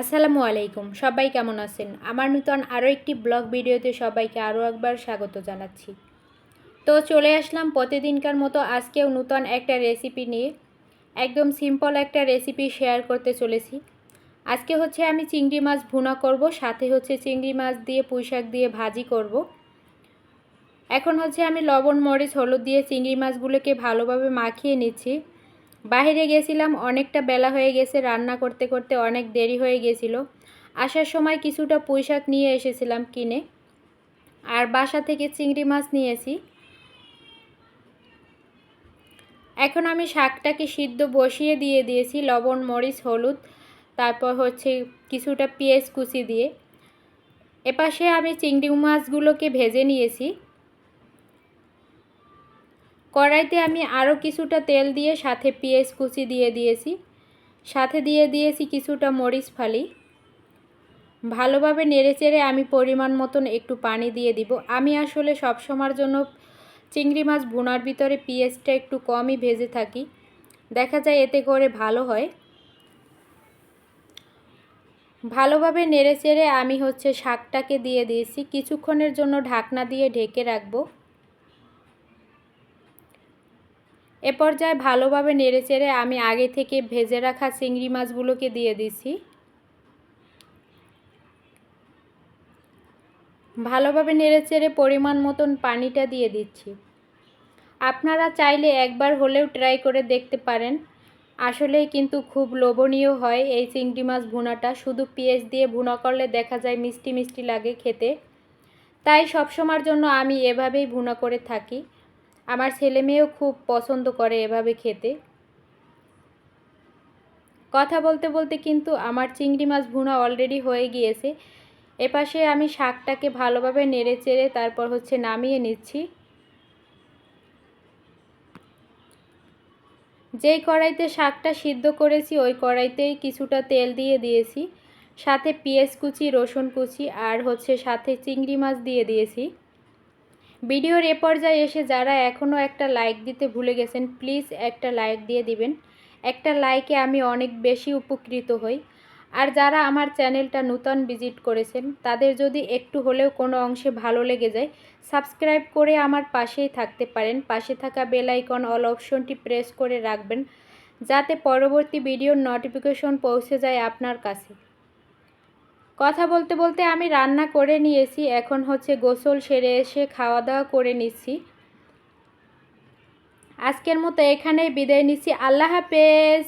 আসসালামু আলাইকুম, সবাই কেমন আছেন? আমার নূতন আরও একটি ব্লগ ভিডিওতে সবাইকে আরও একবার স্বাগত জানাচ্ছি। তো চলে আসলাম প্রতিদিনকার মতো আজকেও নূতন একটা রেসিপি নিয়ে। একদম সিম্পল একটা রেসিপি শেয়ার করতে চলেছি। আজকে হচ্ছে আমি চিংড়ি মাছ ভুনা করব, সাথে হচ্ছে চিংড়ি মাছ দিয়ে পুঁই শাক দিয়ে ভাজি করব। এখন হচ্ছে আমি লবণ, মরিচ, হলুদ দিয়ে চিংড়ি মাছগুলোকে ভালোভাবে মাখিয়ে নিচ্ছি। বাইরে গেছিলাম, অনেকটা বেলা হয়ে গেছে, রান্না করতে করতে অনেক দেরি হয়ে গেছিল। আসার সময় কিছুটা পুঁই শাক নিয়ে এসেছিলাম কিনে। আর বাসা থেকে চিংড়ি মাছ নিয়েছি। এখন আমি শাকটাকে সিদ্ধ বসিয়ে দিয়ে দিয়েছি, লবণ, মরিচ, হলুদ, তারপর হচ্ছে কিছুটা পেঁয়াজ কুচি দিয়ে। এপাশে আমি চিংড়ি মাছগুলোকে ভেজে নিয়েছি। কড়াইতে আমি আরও কিছুটা তেল দিয়ে সাথে পেঁয়াজ কুচি দিয়ে দিয়েছি। সাথে দিয়ে দিয়েছি কিছুটা মরিচ ফালি। ভালোভাবে নেড়েচেড়ে আমি পরিমাণ মতন একটু পানি দিয়ে দিব। আমি আসলে সব সময়ের জন্য চিংড়ি মাছ ভুনার ভিতরে পেঁয়াজটা একটু কমই ভেজে থাকি। দেখা যায় এতে করে ভালো হয়। ভালোভাবে নেড়েচেড়ে আমি হচ্ছে শাকটাকে দিয়ে দিয়েছি। কিছুক্ষণের জন্য ঢাকনা দিয়ে ঢেকে রাখব। এ পর্যায়ে ভালোভাবে নেড়েচেড়ে আমি আগে থেকে ভেজে রাখা চিংড়ি মাছগুলোকে দিয়ে দিছি। ভালোভাবে নেড়েচেড়ে পরিমাণ মতন পানিটা দিয়ে দিচ্ছি। আপনারা চাইলে একবার হলেও ট্রাই করে দেখতে পারেন। আসলেই কিন্তু খুব লোভনীয় হয় এই চিংড়ি মাছ ভুনাটা। শুধু পেঁয়াজ দিয়ে ভুনা করলে দেখা যায় মিষ্টি মিষ্টি লাগে খেতে। তাই সবসময়ের জন্য আমি এভাবেই ভুনা করে থাকি। আমার ছেলে মেয়েও খুব পছন্দ করে এভাবে খেতে। কথা বলতে বলতে কিন্তু আমার চিংড়ি মাছ ভুনা অলরেডি হয়ে গিয়েছে। এপাশে আমি শাকটাকে ভালোভাবে নেড়ে চেড়ে তারপর হচ্ছে নামিয়ে নিচ্ছি। যেই কড়াইতে শাকটা সিদ্ধ করেছি, ওই কড়াইতেই কিছুটা তেল দিয়ে দিয়েছি। সাথে পেঁয়াজ কুচি, রসুন কুচি আর হচ্ছে সাথে চিংড়ি মাছ দিয়ে দিয়েছি। ভিডিওর এ পর্যায়ে এসে যারা এখনও একটা লাইক দিতে ভুলে গেছেন প্লিজ একটা লাইক দিয়ে দিবেন। একটা লাইকে আমি অনেক বেশি উপকৃত হই। আর যারা আমার চ্যানেলটা নূতন ভিজিট করেছেন, তাদের যদি একটু হলেও কোনো অংশে ভালো লেগে যায় সাবস্ক্রাইব করে আমার পাশেই থাকতে পারেন। পাশে থাকা বেল আইকন অল অপশনটি প্রেস করে রাখবেন, যাতে পরবর্তী ভিডিওর নোটিফিকেশন পৌঁছে যায় আপনার কাছে। কথা বলতে বলতে আমি রান্না করে নিয়েছি, এখন হচ্ছে গোসল সেরে এসে খাওয়া দাওয়া করে নিচ্ছি। আজকের মতো এখানেই বিদায় নিচ্ছি। আল্লাহ হাফেজ!